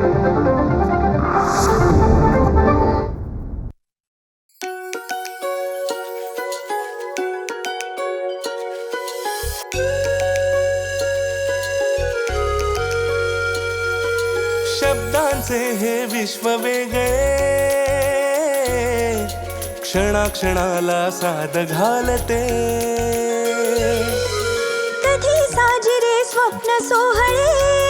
शब्दांचे हे विश्व वेगळे. क्षणाक्षणाला साध घालते. कधी साजिरे स्वप्न सोहळे.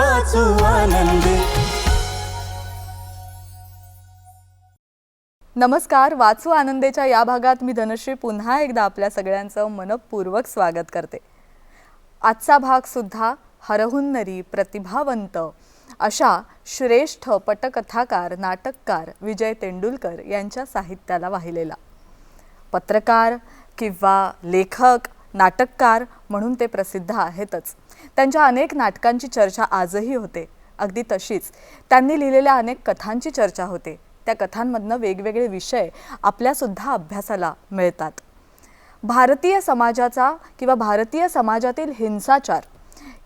वाचू आनंदी. नमस्कार वाचू आनंदेच्या या भागात मी धनश्री पुन्हा एकदा आपल्या सगळ्यांचं मनपूर्वक स्वागत करते. आजचा भाग सुद्धा हरहुन्नरी प्रतिभावंत अशा श्रेष्ठ पटकथाकार नाटककार विजय तेंडुलकर यांच्या साहित्याला वाहिलेला. पत्रकार किंवा लेखक नाटककार म्हणून ते प्रसिद्ध आहेतच. त्यांच्या अनेक नाटकांची चर्चा आजही होते. अगदी तशीच त्यांनी लिहिलेल्या अनेक कथांची चर्चा होते. त्या कथांमधनं वेगवेगळे विषय आपल्यासुद्धा अभ्यासाला मिळतात. भारतीय समाजाचा किंवा भारतीय समाजातील हिंसाचार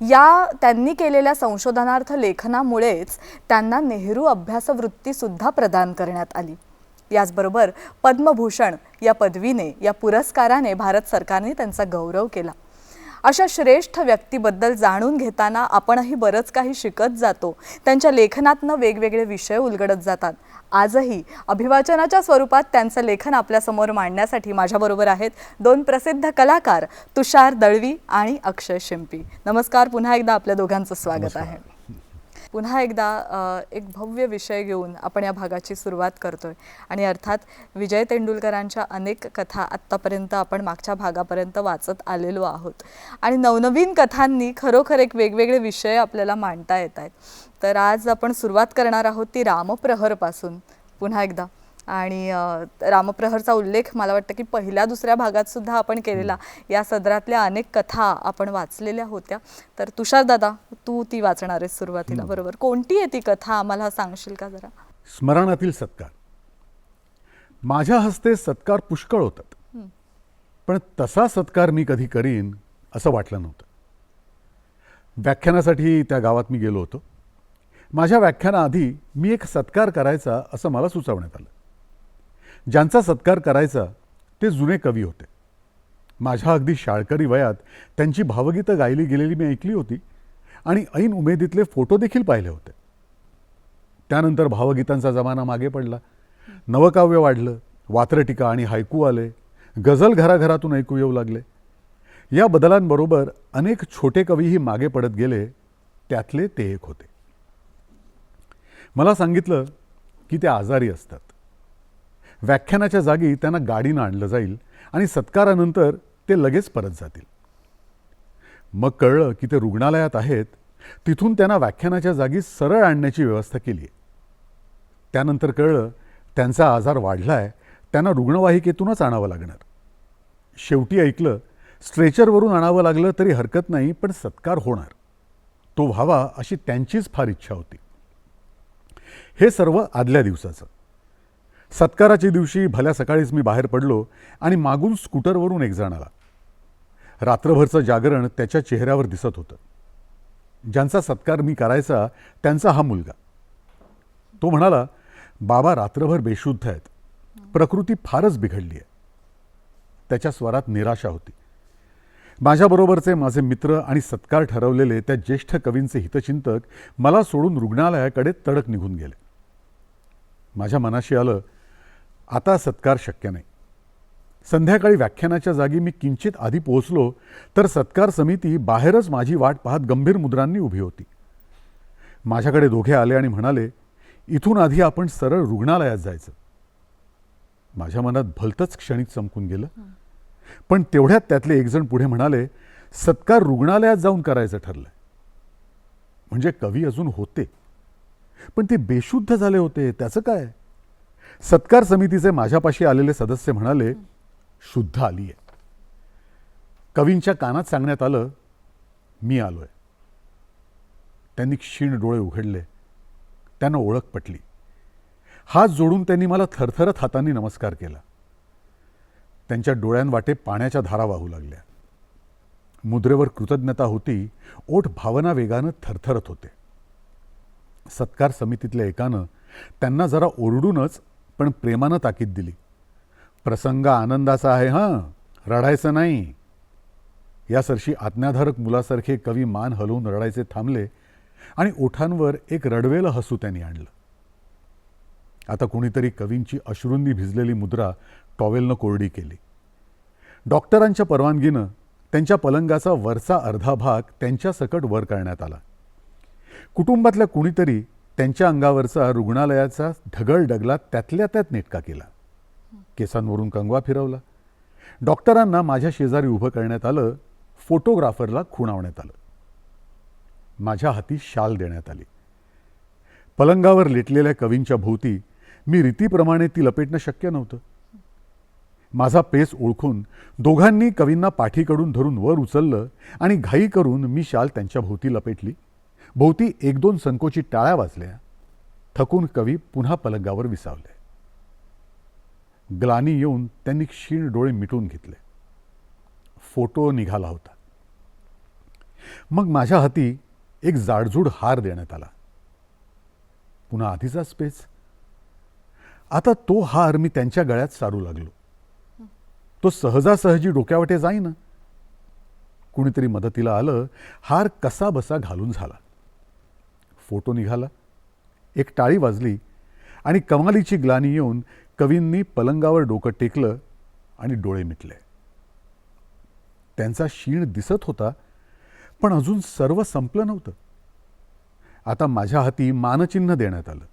या त्यांनी केलेल्या संशोधनार्थ लेखनामुळेच त्यांना नेहरू अभ्यासवृत्तीसुद्धा प्रदान करण्यात आली. याचबरोबर पद्मभूषण या पदवीने या पुरस्काराने भारत सरकारने त्यांचा गौरव केला. अशा श्रेष्ठ व्यक्तीबद्दल जाणून घेताना आपणही बरंच काही शिकत जातो. त्यांच्या लेखनातनं वेगवेगळे विषय उलगडत जातात. आजही अभिवाचनाच्या स्वरूपात त्यांचं लेखन आपल्यासमोर मांडण्यासाठी माझ्याबरोबर आहेत दोन प्रसिद्ध कलाकार तुषार दळवी आणि अक्षय शिंपी. नमस्कार पुन्हा एकदा आपल्या दोघांचं स्वागत आहे. पुन्हा एकदा एक भव्य विषय घेऊन आपण या भागाची सुरुवात करतो आहे आणि अर्थात विजय तेंडुलकरांच्या अनेक कथा आत्तापर्यंत आपण मागच्या भागापर्यंत वाचत आलेलो आहोत. आणि नवनवीन कथांनी खरोखर एक वेगवेगळे विषय आपल्याला मांडता येत आहेत. तर आज आपण सुरुवात करणार आहोत ती रामप्रहरपासून. पुन्हा एकदा. आणि रामप्रहरचा उल्लेख मला वाटतं की पहिल्या दुसऱ्या भागात सुद्धा आपण केलेला. या सदरातल्या अनेक कथा आपण वाचलेल्या होत्या. तर तुषार दादा तू ती वाचणार आहेस सुरुवातीला बरोबर? कोणती आहे ती कथा? आम्हाला सांगशील का जरा? स्मरणातील सत्कार. माझ्या हस्ते सत्कार पुष्कळ होतात. पण तसा सत्कार मी कधी करीन असं वाटलं नव्हतं. व्याख्यानासाठी त्या गावात मी गेलो होतो. माझ्या व्याख्यानाआधी मी एक सत्कार करायचा असं मला सुचवण्यात आलं. ज्यांचा सत्कार करायचा ते जुने कवी होते. माझ्या अगदी शाळकरी वयात त्यांची भावगीतं गायली गेलेली मी ऐकली होती आणि ऐन उमेदीतले फोटो देखील पाहिले होते. त्यानंतर भावगीतांचा जमाना मागे पडला. नवकाव्य वाढलं वात्रटिका आणि हायकू आले गझल घराघरातून ऐकू येऊ लागले. या बदलांबरोबर अनेक छोटे कवीही मागे पडत गेले त्यातले ते एक होते. मला सांगितलं की ते आजारी असतात. व्याख्यानाच्या जागी त्यांना गाडीनं आणलं जाईल आणि सत्कारानंतर ते लगेच परत जातील. मग कळलं की ते रुग्णालयात आहेत. तिथून त्यांना व्याख्यानाच्या जागी सरळ आणण्याची व्यवस्था केली आहे त्यानंतर कळलं त्यांचा आजार वाढला आहे त्यांना रुग्णवाहिकेतूनच आणावं लागणार. शेवटी ऐकलं स्ट्रेचरवरून आणावं लागलं तरी हरकत नाही पण सत्कार होणार. तो व्हावा अशी त्यांचीच फार इच्छा होती. हे सर्व आदल्या दिवसाचं. सत्काराच्या दिवशी भल्या सकाळीच मी बाहेर पडलो आणि मागून स्कूटरवरून एक जण आला. रात्रभरचं जागरण त्याच्या चेहऱ्यावर दिसत होतं. ज्यांचा सत्कार मी करायचा त्यांचा हा मुलगा. तो म्हणाला बाबा रात्रभर बेशुद्ध आहेत. प्रकृती फारच बिघडली आहे. त्याच्या स्वरात निराशा होती. माझ्याबरोबरचे माझे मित्र आणि सत्कार ठरवलेले त्या ज्येष्ठ कवींचे हितचिंतक मला सोडून रुग्णालयाकडे तडक निघून गेले. माझ्या मनाशी आलं आता सत्कार शक्य नाही. संध्याकाळी व्याख्यानाच्या जागी मी किंचित आधी पोहोचलो तर सत्कार समिती बाहेरच माझी वाट पाहत गंभीर मुद्रांनी उभी होती. माझ्याकडे दोघे आले आणि म्हणाले इथून आधी आपण सरळ रुग्णालयात जायचं. माझ्या मनात भलतंच क्षणिक चमकून गेलं. पण तेवढ्यात त्यातले एकजण पुढे म्हणाले सत्कार रुग्णालयात जाऊन करायचं ठरलंय. म्हणजे कवी अजून होते. पण ते बेशुद्ध झाले होते त्याचं काय? सत्कार समितीचे माझ्यापाशी आलेले सदस्य म्हणाले शुद्ध आली आहे कवींच्या कानात सांगण्यात आलं मी आलोय. त्यांनी क्षीण डोळे उघडले. त्यांना ओळख पटली. हात जोडून त्यांनी मला थरथरत हातांनी नमस्कार केला. त्यांच्या डोळ्यांवाटे पाण्याच्या धारा वाहू लागल्या. मुद्रेवर कृतज्ञता होती ओठ भावना वेगानं थरथरत होते. सत्कार समितीतल्या एकानं त्यांना जरा ओरडूनच पण प्रेमानं ताकीद दिली. प्रसंग आनंदाचा आहे हां? रडायचं नाही. यासरशी आज्ञाधारक मुलासारखे कवी मान हलवून रडायचे थांबले आणि ओठांवर एक रडवेलं हसू त्यांनी आणलं. आता कुणीतरी कवींची अश्रूंनी भिजलेली मुद्रा टॉवेलनं कोरडी केली. डॉक्टरांच्या परवानगीनं त्यांच्या पलंगाचा वरचा अर्धा भाग त्यांच्या सकट वर करण्यात आला. कुटुंबातल्या कुणीतरी त्यांच्या अंगावरचा रुग्णालयाचा ढगळ डगला त्यातल्या त्यात नेटका केला. केसांवरून कंगवा फिरवला. डॉक्टरांना माझ्या शेजारी उभं करण्यात आलं फोटोग्राफरला खुणावण्यात आलं. माझ्या हाती शाल देण्यात आली. पलंगावर लेटलेल्या कवींच्या भोवती मी रीतीप्रमाणे ती लपेटणं शक्य नव्हतं. माझा पेस ओळखून दोघांनी कवींना पाठीकडून धरून वर उचललं आणि घाई करून मी शाल त्यांच्या भोवती लपेटली. भोवती एक दोन संकोचित टाळ्या वाजल्या. थकून कवी पुन्हा पलंगावर विसावले. ग्लानी येऊन त्यांनी क्षीण डोळे मिटून घेतले. फोटो निघाला होता. मग माझ्या हाती एक जाडजूड हार देण्यात आला. पुन्हा आधीचाच पेच आता तो हार मी त्यांच्या गळ्यात सारू लागलो. तो सहजासहजी डोक्यावटे जाईना. कुणीतरी मदतीला आलं हार कसा बसा घालून झाला. फोटो निघाला. एक टाळी वाजली आणि कमालीची ग्लानी येऊन कवींनी पलंगावर डोकं टेकलं आणि डोळे मिटले. त्यांचा शीण दिसत होता पण अजून सर्व संपलं नव्हतं. आता माझ्या हाती मानचिन्ह देण्यात आलं.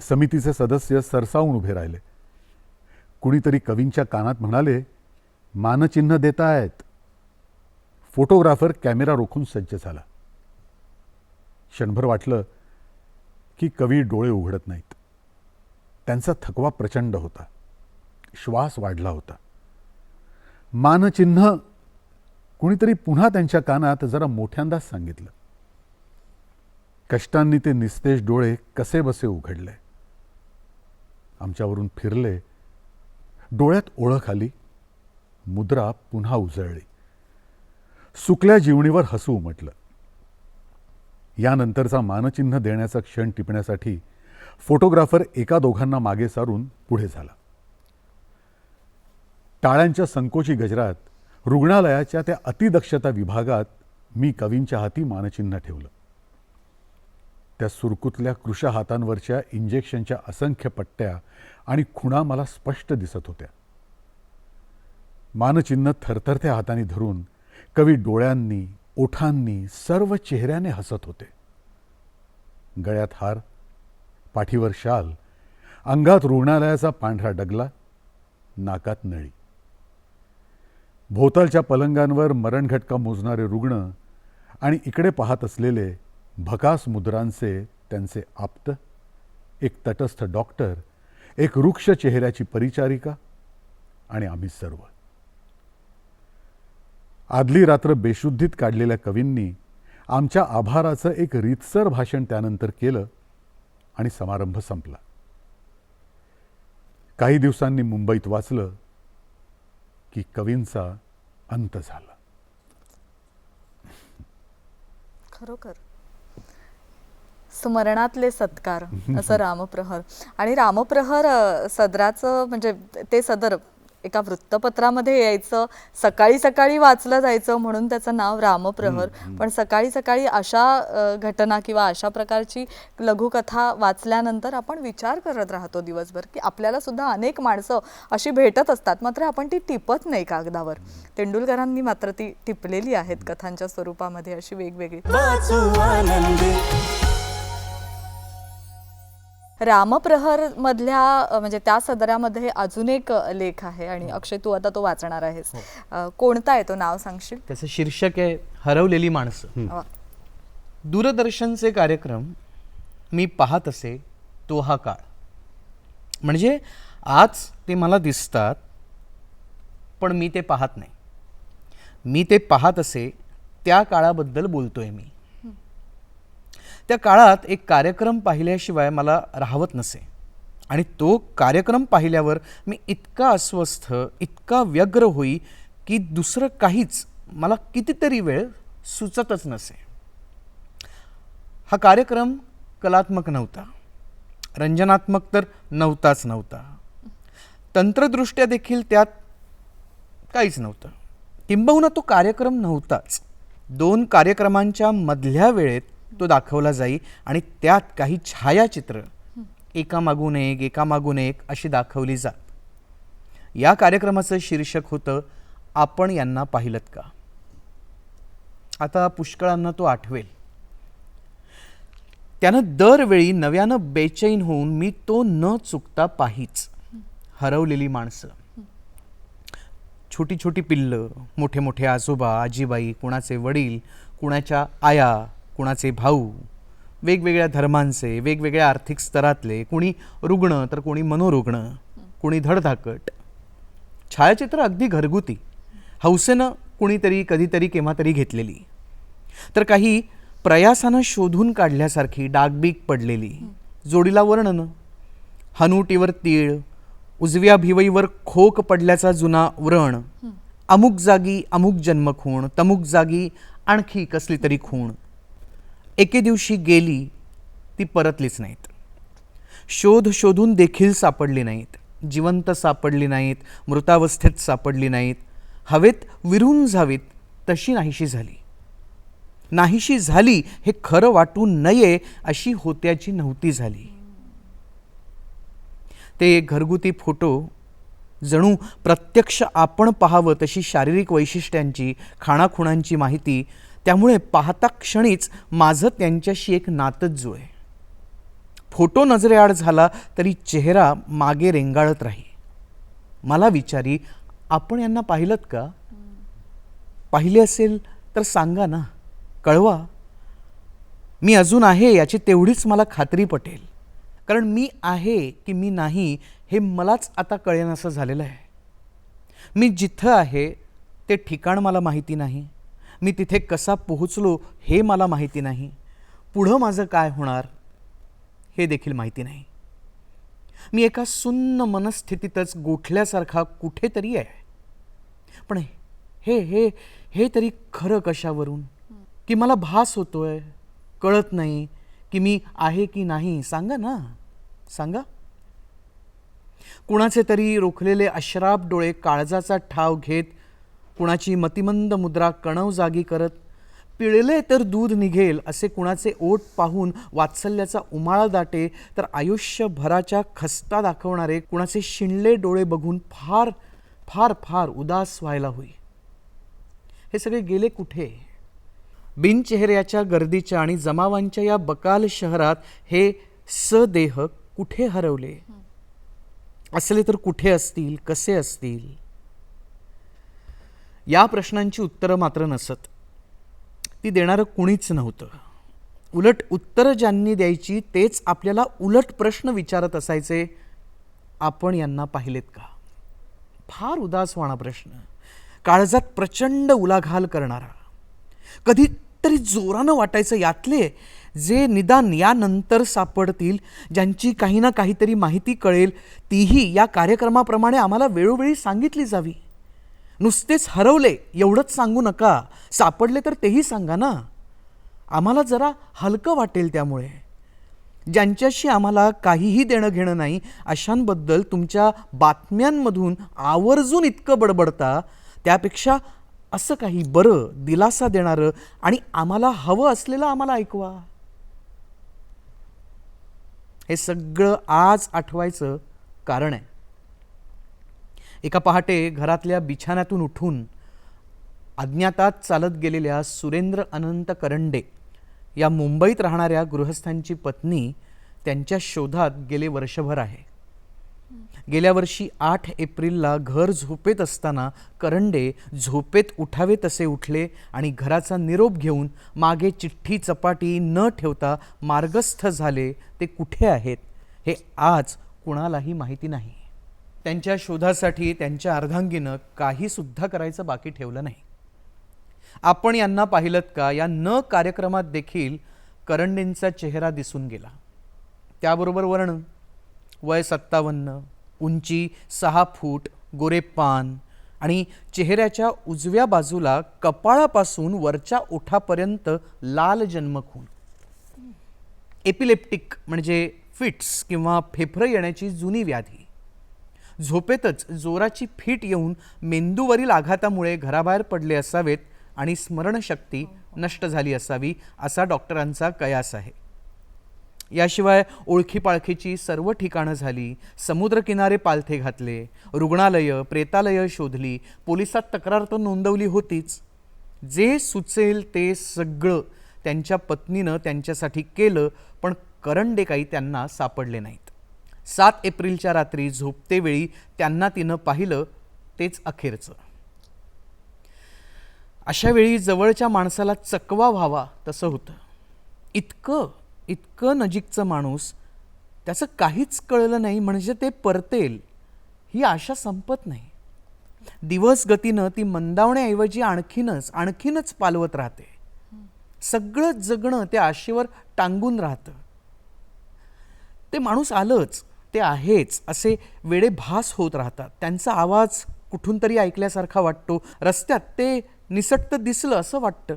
समितीचे सदस्य सरसावून उभे राहिले. कुणीतरी कवींच्या कानात म्हणाले मानचिन्ह देतायत. फोटोग्राफर कॅमेरा रोखून सज्ज झाला. क्षणभर वाटलं की कवी डोळे उघडत नाहीत. त्यांचा थकवा प्रचंड होता. श्वास वाढला होता. मानचिन्ह कुणीतरी पुन्हा त्यांच्या कानात जरा मोठ्यांदाच सांगितलं. कष्टांनी ते निस्तेज डोळे कसे बसे उघडले. आमच्यावरून फिरले. डोळ्यात ओळख आली. मुद्रा पुन्हा उजळली. सुकल्या जीवणीवर हसू उमटलं. यानंतरचा मानचिन्ह देण्याचा क्षण टिपण्यासाठी फोटोग्राफर एका दोघांना मागे सारून पुढे झाला. टाळ्यांच्या संकोची गजरात रुग्णालयाच्या त्या अतिदक्षता विभागात मी कवींच्या हाती मानचिन्ह ठेवलं. त्या सुरकुतल्या कृशा हातांवरच्या इंजेक्शनच्या असंख्य पट्ट्या आणि खुणा मला स्पष्ट दिसत होत्या. मानचिन्ह थरथरत्या हाताने धरून कवी डोळ्यांनी ओठांनी सर्व चेहऱ्याने हसत होते. गळ्यात हार पाठीवर शाल अंगात रुग्णालयाचा पांढरा डगला नाकात नळी. भोवतालच्या पलंगांवर मरणघटका मोजणारे रुग्ण आणि इकडे पाहत असलेले भकास मुद्रांचे त्यांचे आप्त एक तटस्थ डॉक्टर एक वृक्ष चेहऱ्याची परिचारिका आणि आम्ही सर्व. आदली रात्र बेशुद्धीत काढलेल्या कवींनी आमच्या आभाराचं एक रीतसर भाषण त्यानंतर केलं आणि समारंभ संपला. काही दिवसांनी मुंबईत वाचलं की कवींचा अंत झाला. खरोखर. स्मरणातले सत्कार असं रामप्रहर. आणि रामप्रहर सदराचं म्हणजे ते सदर एका वृत्तपत्रामध्ये यायचं सकाळी सकाळी वाचलं जायचं म्हणून त्याचं नाव रामप्रहर. पण सकाळी सकाळी अशा घटना किंवा अशा प्रकारची लघुकथा वाचल्यानंतर आपण विचार करत राहतो दिवसभर की आपल्याला सुद्धा अनेक माणसं अशी भेटत असतात. मात्र आपण ती टिपत नाही कागदावर. तेंडुलकरांनी मात्र ती टिपलेली आहेत कथांच्या स्वरूपामध्ये अशी वेगवेगळी. वाचू आनंदे रामप्रहर मधल्या अ, म्हणजे त्या सदरामध्ये अजून एक लेख आहे आणि अक्षय तू आता तो वाचणार आहेस. अ, कोणता आहे तो? नाव सांगशील? त्याचं शीर्षक आहे हरवलेली माणसं. दूरदर्शनचे कार्यक्रम मी पाहत असे तो हा काळ. म्हणजे आज ते मला दिसतात पण मी ते पाहत नाही. मी ते पाहत असे त्या काळाबद्दल बोलतोय मी. त्या काळात एक कार्यक्रम पाहिल्याशिवाय मला राहवत नसे. आणि तो कार्यक्रम पाहिल्यावर मी इतका अस्वस्थ इतका व्यग्र होई की दुसरं काहीच मला कितीतरी वेळ सुचतच नसे. हा कार्यक्रम कलात्मक नव्हता. रंजनात्मक तर नव्हताच नव्हता. तंत्रदृष्ट्या देखील त्यात काहीच नव्हतं. किंबहुना तो कार्यक्रम नव्हताच. दोन कार्यक्रमांच्या मधल्या वेळेत तो दाखवला जाई आणि त्यात काही छायाचित्र एकामागून एक एकामागून एक अशी दाखवली जात. या कार्यक्रमाचं शीर्षक होतं आपण यांना पाहिलत का? आता पुष्कळांना तो आठवेल. त्यानं दरवेळी नव्यानं बेचैन होऊन मी तो न चुकता पाहीच हरवलेली माणसं. छोटी छोटी पिल्लं मोठे मोठे आजोबा आजीबाई कुणाचे वडील कुणाच्या आया कुणाचे भाऊ वेगवेगळ्या धर्मांचे वेगवेगळ्या आर्थिक स्तरातले कुणी रुग्ण तर कोणी मनोरुग्ण कुणी धडधाकट. छायाचित्र अगदी घरगुती. हौसेनं कुणीतरी कधीतरी केव्हा तरी घेतलेली. तर काही प्रयासानं शोधून काढल्यासारखी डागबीग पडलेली. जोडीला वर्णनं. हनुटीवर तीळ उजव्या भिवईवर खोक पडल्याचा जुना व्रण. अमुक जागी अमुक जन्मखूण तमुक जागी आणखी कसली तरी खूण. एके दिवशी गेली ती परतलीच नाहीत. शोध शोधून देखील सापडली नाहीत. जिवंत सापडली नाहीत. मृतावस्थेत सापडली नाहीत. हवेत विरून जावीत तशी नाहीशी झाली. नाहीशी झाली हे खरं वाटू नये अशी होत्याची नव्हती झाली. ते घरगुती फोटो जणू प्रत्यक्ष आपण पाहावं तशी शारीरिक वैशिष्ट्यांची खाणाखुणांची माहिती त्यामुळे पाहता क्षणीच माझं त्यांच्याशी एक नातच जो आहे फोटो नजरेआड झाला तरी चेहरा मागे रेंगाळत राही. मला विचारी आपण यांना पाहिलं का? पाहिले असेल तर सांगा ना. कळवा. मी अजून आहे याची तेवढीच मला खात्री पटेल. कारण मी आहे की मी नाही हे मलाच आता कळेनासं झालेलं आहे. मी जिथं आहे ते ठिकाण मला माहिती नाही. मी तिथे कसा पोहोचलो हे मला माहिती नाही. पुढं माझं काय होणार हे देखील माहिती नाही. मी एका सुन्न मनस्थितीतच गोठल्यासारखा कुठेतरी आहे. पण हे हे हे तरी खरं कशावरून? की मला भास होतोय? कळत नाही की मी आहे की नाही? सांगा ना. सांगा. कुणाचे तरी रोखलेले अश्राप डोळे काळजाचा ठाव घेत कुणाची मतिमंद मुद्रा कणव जागी करत पिळले तर दूध निघेल असे कुणाचे ओट पाहून वात्सल्याचा उमाळा दाटे तर आयुष्यभराच्या खस्ता दाखवणारे कुणाचे शिणले डोळे बघून फार फार फार उदास व्हायला होई. हे सगळे गेले कुठे? बिनचेहऱ्याच्या गर्दीच्या आणि जमावांच्या या बकाल शहरात हे सदेह कुठे हरवले? असले तर कुठे असतील? कसे असतील? या प्रश्नांची उत्तरं मात्र नसत. ती देणारं कुणीच नव्हतं. उलट उत्तरं ज्यांनी द्यायची तेच आपल्याला उलट प्रश्न विचारत असायचे. आपण यांना पाहिलेत का? फार उदासवाणा प्रश्न. काळजात प्रचंड उलाघाल करणारा. कधीतरी जोरानं वाटायचं यातले जे निदान यानंतर सापडतील ज्यांची काही ना काहीतरी माहिती कळेल तीही या कार्यक्रमाप्रमाणे आम्हाला वेळोवेळी सांगितली जावी. नुसतेच हरवले एवढंच सांगू नका. सापडले तर तेही सांगा ना. आम्हाला जरा हलकं वाटेल त्यामुळे. ज्यांच्याशी आम्हाला काहीही देणं घेणं नाही अशांबद्दल तुमच्या बातम्यांमधून आवर्जून इतकं बडबडता त्यापेक्षा असं काही बरं दिलासा देणारं आणि आम्हाला हवं असलेलं आम्हाला ऐकवा. हे सगळं आज आठवायचं कारण आहे. एका पहाटे घरातल्या बिछाण्यातून उठून अज्ञातात चालत गेलेल्या सुरेंद्र अनंत करंडे या मुंबईत राहणाऱ्या गृहस्थांची पत्नी त्यांच्या शोधात गेले वर्षभर आहे. गेल्या वर्षी आठ एप्रिलला घर झोपेत असताना करंडे झोपेत उठावे तसे उठले आणि घराचा निरोप घेऊन मागे चिठ्ठी चपाटी न ठेवता मार्गस्थ झाले ते कुठे आहेत? हे आज कुणालाही माहिती नाही. त्यांच्या शोधासाठी त्यांच्या अर्धांगीनं काही सुद्धा करायचं बाकी ठेवलं नाही. आपण यांना पाहिलं का? या न कार्यक्रमात देखील करंडेंचा चेहरा दिसून गेला. त्याबरोबर वर्ण वय सत्तावन्न उंची सहा फूट गोरे पान आणि चेहऱ्याच्या उजव्या बाजूला कपाळापासून वरच्या ओठापर्यंत लाल जन्मखून एपिलेप्टिक म्हणजे फिट्स किंवा फेफरं येण्याची जुनी व्याधी. झोपेतच जोराची फीट येऊन मेंदूवरील आघातामुळे घराबाहेर पडले असावेत आणि स्मरणशक्ती नष्ट झाली असावी असा डॉक्टरांचा कयास आहे. याशिवाय ओळखीपाळखीची सर्व ठिकाणं झाली समुद्रकिनारे पालथे घातले रुग्णालयं प्रेतालयं शोधली पोलिसात तक्रार तर नोंदवली होतीच. जे सुचेल ते सगळं त्यांच्या पत्नीनं त्यांच्यासाठी केलं पण करंडे काही त्यांना सापडले नाहीत. सात एप्रिलच्या रात्री झोपतेवेळी त्यांना तिनं पाहिलं तेच अखेरचं. अशा वेळी जवळच्या माणसाला चकवा व्हावा तसं होतं. इतकं इतकं नजीकचं माणूस त्याचं काहीच कळलं नाही म्हणजे ते परतेल ही आशा संपत नाही. दिवस गतीनं ती मंदावण्याऐवजी आणखीनच आणखीनच पालवत राहते. सगळं जगणं त्या आशेवर टांगून राहतं. ते माणूस आलंच. ते आहेच असे वेळे भास होत राहतात. त्यांचा आवाज कुठून तरी ऐकल्यासारखा वाटतो. रस्त्यात ते निसटतं दिसलं असं वाटतं.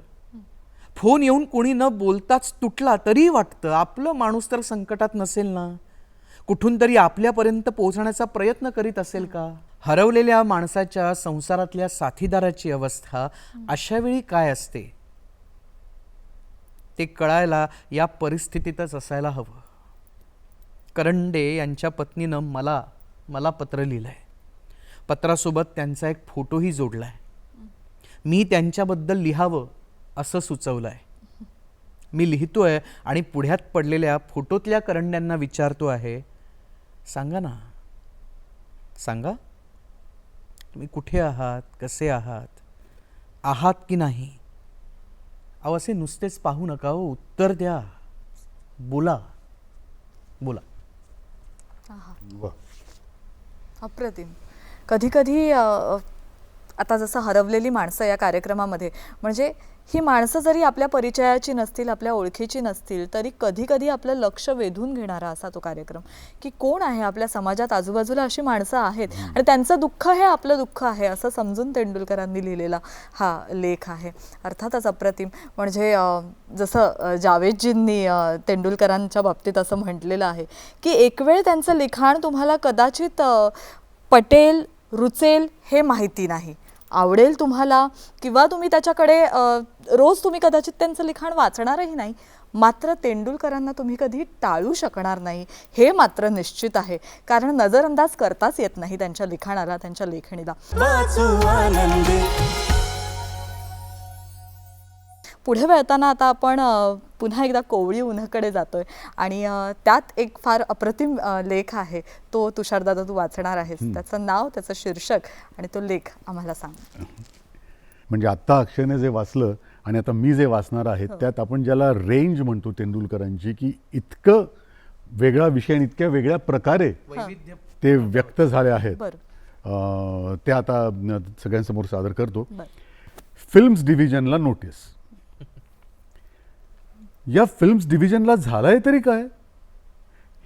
फोन येऊन कोणी न बोलताच तुटला तरी वाटतं. आपलं माणूस तर संकटात नसेल ना? कुठून तरी आपल्यापर्यंत पोहोचण्याचा प्रयत्न करीत असेल का? हरवलेल्या माणसाच्या संसारातल्या साथीदाराची अवस्था अशा वेळी काय असते? ते कळायला या परिस्थितीतच असायला हवं. करंडे यांच्या पत्नीनं मला मला पत्र लिहिलं आहे पत्रासोबत त्यांचा एक फोटोही जोडला आहे मी त्यांच्याबद्दल लिहावं असं सुचवलं आहे मी लिहितो आहे आणि पुढ्यात पडलेल्या फोटोतल्या करंड्यांना विचारतो आहे सांगा ना सांगा तुम्ही कुठे आहात कसे आहात आहात की नाही? अहो असे नुसतेच पाहू नका हो उत्तर द्या बोला बोला. अप्रतिम. कधी कधी आता जसं हरवलेली माणसं या कार्यक्रमामध्ये म्हणजे ही माणसं जरी आपल्या परिचयाची नसतील आपल्या ओळखीची नसतील तरी कधी कधी आपलं लक्ष वेधून घेणारा असा तो कार्यक्रम. की कोण आहे आपल्या समाजात आजूबाजूला अशी माणसं आहेत? आणि त्यांचं दुःख हे आपलं दुःख आहे असं समजून तेंडुलकरांनी लिहिलेला हा लेख आहे. अर्थातच अप्रतिम. म्हणजे जसं जावेदजींनी तेंडुलकरांच्या बाबतीत असं म्हटलेलं आहे की एक वेळ त्यांचं लिखाण तुम्हाला कदाचित पटेल रुचेल हे माहिती नाही. आवडेल तुम्हाला? किंवा तुम्ही त्याच्याकडे रोज तुम्ही कदाचित त्यांचं लिखाण वाचणारही नाही. मात्र तेंडुलकरांना तुम्ही कधी टाळू शकणार नाही हे मात्र निश्चित आहे. कारण नजरअंदाज करताच येत नाही त्यांच्या लिखाणाला त्यांच्या लेखणीला. पुढे वळताना आता आपण पुन्हा एकदा कोवळी उन्हाकडे जातोय. आणि अ, त्यात एक फार अप्रतिम लेख आहे. तो तुषारदादा तू वाचणार आहेस. त्याचं नाव त्याचं शीर्षक आणि तो लेख आम्हाला सांग. म्हणजे आत्ता अक्षयने जे वाचलं आणि आता मी जे वाचणार आहे त्यात आपण ज्याला रेंज म्हणतो तेंडुलकरांची की इतकं वेगळा विषय आणि इतक्या वेगळ्या प्रकारे वैविध्य. ते व्यक्त झाले आहेत. ते आता सगळ्यांसमोर सादर करतो. फिल्म्स डिव्हिजनला नोटीस. या फिल्म्स डिव्हिजनला झालाय तरी काय?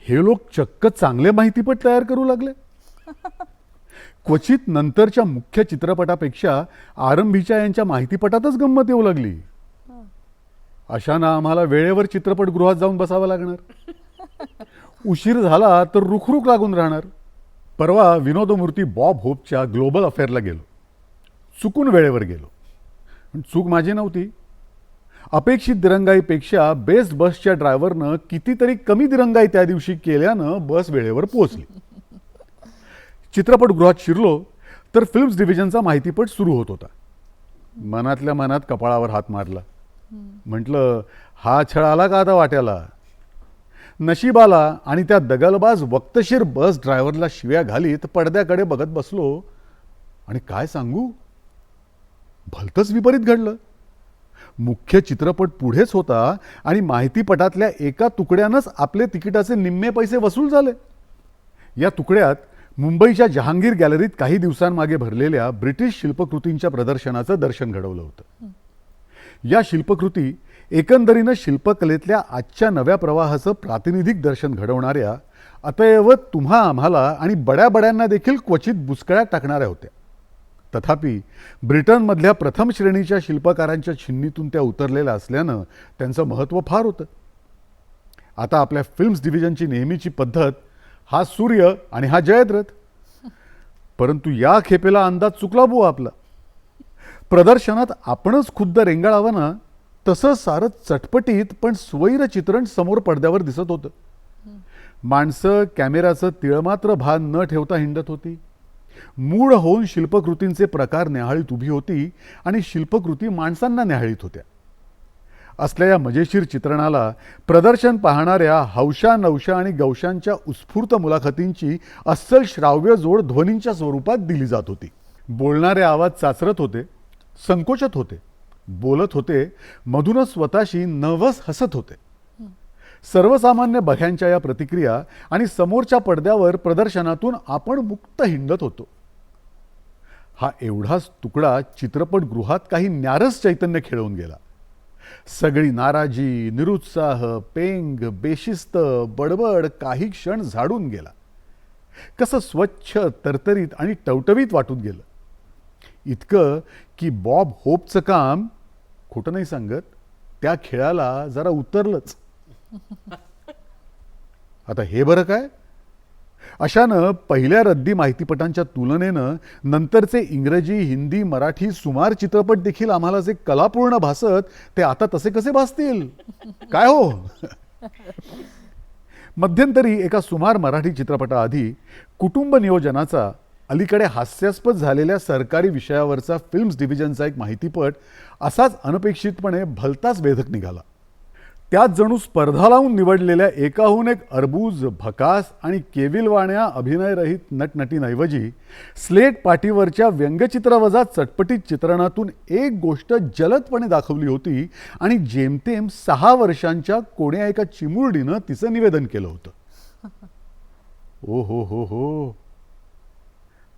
हे लोक चक्क चांगले माहितीपट तयार करू लागले. क्वचित नंतरच्या मुख्य चित्रपटापेक्षा आरंभीच्या यांच्या माहितीपटातच गंमत येऊ लागली. अशानं आम्हाला वेळेवर चित्रपटगृहात जाऊन बसावं लागणार. उशीर झाला तर रुखरुख लागून राहणार. परवा विनोदमूर्ती बॉब होपच्या ग्लोबल अफेअरला गेलो. चुकून वेळेवर गेलो. पण चूक माझी नव्हती. अपेक्षित दिरंगाईपेक्षा बेस्ट बसच्या ड्रायव्हरनं कितीतरी कमी दिरंगाई त्या दिवशी केल्यानं बस वेळेवर पोहोचली. चित्रपटगृहात शिरलो तर फिल्म्स डिव्हिजनचा माहितीपट सुरू होत होता. मनातल्या मनात कपाळावर हात मारला. म्हटलं हा छळ आला का आता वाट्याला? नशिबाला आणि त्या दगलबाज वक्तशीर बस ड्रायव्हरला शिव्या घालीत पडद्याकडे बघत बसलो. आणि काय सांगू? भलतंच विपरीत घडलं. मुख्य चित्रपट पुढेच होता आणि माहितीपटातल्या एका तुकड्यानंच आपले तिकिटाचे निम्मे पैसे वसूल झाले. या तुकड्यात मुंबईच्या जहांगीर गॅलरीत काही दिवसांमागे भरलेल्या ब्रिटिश शिल्पकृतींच्या प्रदर्शनाचं दर्शन घडवलं होतं. या शिल्पकृती एकंदरीनं शिल्पकलेतल्या आजच्या नव्या प्रवाहाचं प्रातिनिधिक दर्शन घडवणाऱ्या अतएव तुम्हा आम्हाला आणि बड्या बड्यांना देखील क्वचित बुचकळ्यात टाकणाऱ्या होत्या. तथापि ब्रिटनमधल्या प्रथम श्रेणीच्या शिल्पकारांच्या छिन्नीतून त्या उतरलेल्या असल्यानं त्यांचं महत्त्व फार होतं. आता आपल्या फिल्म्स डिव्हिजनची नेहमीची पद्धत हा सूर्य आणि हा जयद्रथ. परंतु या खेपेला अंदाज चुकला बुवा आपला. प्रदर्शनात आपणच खुद्द रेंगाळावं ना तसं सारं चटपटीत पण स्वैर चित्रण समोर पडद्यावर दिसत होतं. माणसं कॅमेराचं तिळमात्र भान न ठेवता हिंडत होती. मूळ होऊन शिल्पकृतींचे प्रकार न्याहाळीत उभी होती आणि शिल्पकृती माणसांना न्याहाळीत होत्या. असल्या या मजेशीर चित्रणाला प्रदर्शन पाहणाऱ्या हौशा नवशा आणि गौशांच्या उत्स्फूर्त मुलाखतींची अस्सल श्राव्य जोड ध्वनींच्या स्वरूपात दिली जात होती. बोलणारे आवाज चाचरत होते संकोचत होते बोलत होते मधूनच स्वतःशी नवस हसत होते. सर्वसामान्य बघ्यांच्या या प्रतिक्रिया आणि समोरच्या पडद्यावर प्रदर्शनातून आपण मुक्त हिंडत होतो. हा एवढाच तुकडा चित्रपटगृहात काही न्यारस चैतन्य खेळवून गेला. सगळी नाराजी निरुत्साह पेंग बेशिस्त बडबड काही क्षण झाडून गेला. कसं स्वच्छ तरतरीत आणि टवटवीत वाटून गेलं. इतकं की बॉब होपचं काम खोटं नाही सांगत त्या खेळाला जरा उतरलंच. आता हे बरं काय? अशानं पहिल्या रद्दी माहितीपटांच्या तुलनेनं नंतरचे इंग्रजी हिंदी मराठी सुमार चित्रपट देखील आम्हाला जे कलापूर्ण भासत ते आता तसे कसे भासतील? काय हो? मध्यंतरी एका सुमार मराठी चित्रपटाआधी कुटुंब नियोजनाचा अलीकडे हास्यास्पद झालेल्या सरकारी विषयावरचा फिल्म्स डिव्हिजनचा एक माहितीपट असाच अनपेक्षितपणे भलताच वेधक निघाला. त्यात जणू स्पर्धा लावून निवडलेल्या एकाहून एक अरबूज भकास आणि केविलवाण्या अभिनयरहित नटनटींऐवजी स्लेट पाटीवरच्या व्यंगचित्रवजा चटपटीत चित्रणातून एक गोष्ट जलदपणे दाखवली होती आणि जेमतेम सहा वर्षांच्या कोण्या एका चिमुरडीनं तिचं निवेदन केलं होतं. ओ हो हो हो.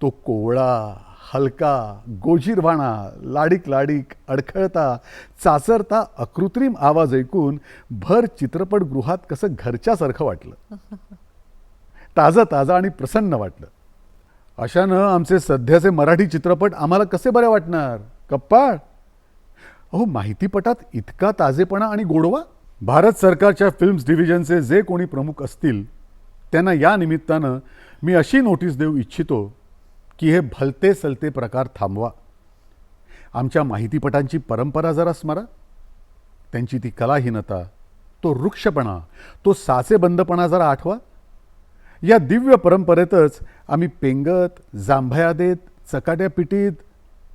तो कोवळा. हलका गोजीरवाणा लाडीक लाडीक अडखळता चाचरता अकृत्रिम आवाज ऐकून भर चित्रपटगृहात कसं घरच्यासारखं वाटलं. ताजं ताजं आणि प्रसन्न वाटलं. अशानं आमचे सध्याचे मराठी चित्रपट आम्हाला कसे बरे वाटणार? कप्पाळ? अहो माहितीपटात इतका ताजेपणा आणि गोडवा? भारत सरकारच्या फिल्म्स डिव्हिजनचे जे कोणी प्रमुख असतील त्यांना या निमित्तानं मी अशी नोटीस देऊ इच्छितो की हे भलते सलते प्रकार थांबवा. आमच्या माहितीपटांची परंपरा जरा स्मरा. त्यांची ती कलाहीनता तो वृक्षपणा तो साचेबंदपणा जरा आठवा. या दिव्य परंपरेतच आम्ही पेंगत जांभया देत चकाट्या पिटीत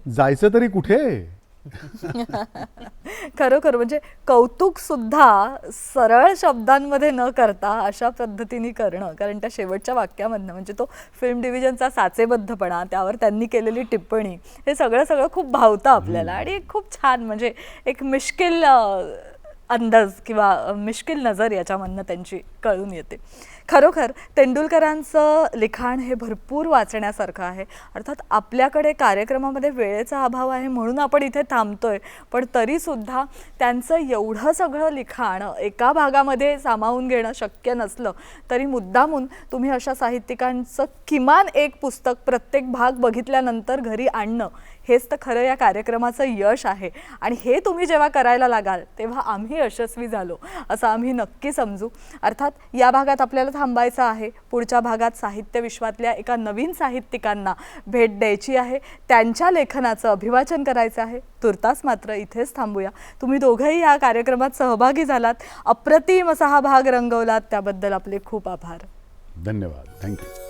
जायचं तरी कुठे? खरोखर म्हणजे कौतुक सुद्धा सरळ शब्दांमध्ये न करता अशा पद्धतीने करणं कारण त्या शेवटच्या वाक्यामधनं म्हणजे तो फिल्म डिव्हिजनचा साचेबद्धपणा त्यावर त्यांनी केलेली टिप्पणी हे सगळं सगळं खूप भावतं आपल्याला आणि खूप छान म्हणजे एक मिश्किल अंदाज किंवा मिश्किल नजर याच्यामधनं त्यांची कळून येते. खरोखर तेंडुलकरांचं लिखाण हे भरपूर वाचण्यासारखं आहे. अर्थात आपल्याकडे कार्यक्रमामध्ये वेळेचा अभाव आहे म्हणून आपण इथे थांबतोय. पण तरीसुद्धा त्यांचं एवढं सगळं लिखाण एका भागामध्ये सामावून घेणं शक्य नसलं तरी मुद्दामून तुम्ही अशा साहित्यिकांचं किमान एक पुस्तक प्रत्येक भाग बघितल्यानंतर घरी आणणं हेच तर खरं या कार्यक्रमाचं यश आहे. आणि हे तुम्ही जेव्हा करायला लागाल तेव्हा आम्ही यशस्वी झालो असं आम्ही नक्की समजू. अर्थात या भागात आपल्याला थांबायचं आहे. पुढच्या भागात साहित्य विश्वातल्या एका नवीन साहित्यिकांना भेट द्यायची आहे. त्यांच्या लेखनाचं अभिवाचन करायचं आहे. तुर्तास मात्र इथेच थांबूया. तुम्ही दोघंही या कार्यक्रमात सहभागी झालात. अप्रतिम असा हा भाग रंगवलात. त्याबद्दल आपले खूप आभार. धन्यवाद. थँक्यू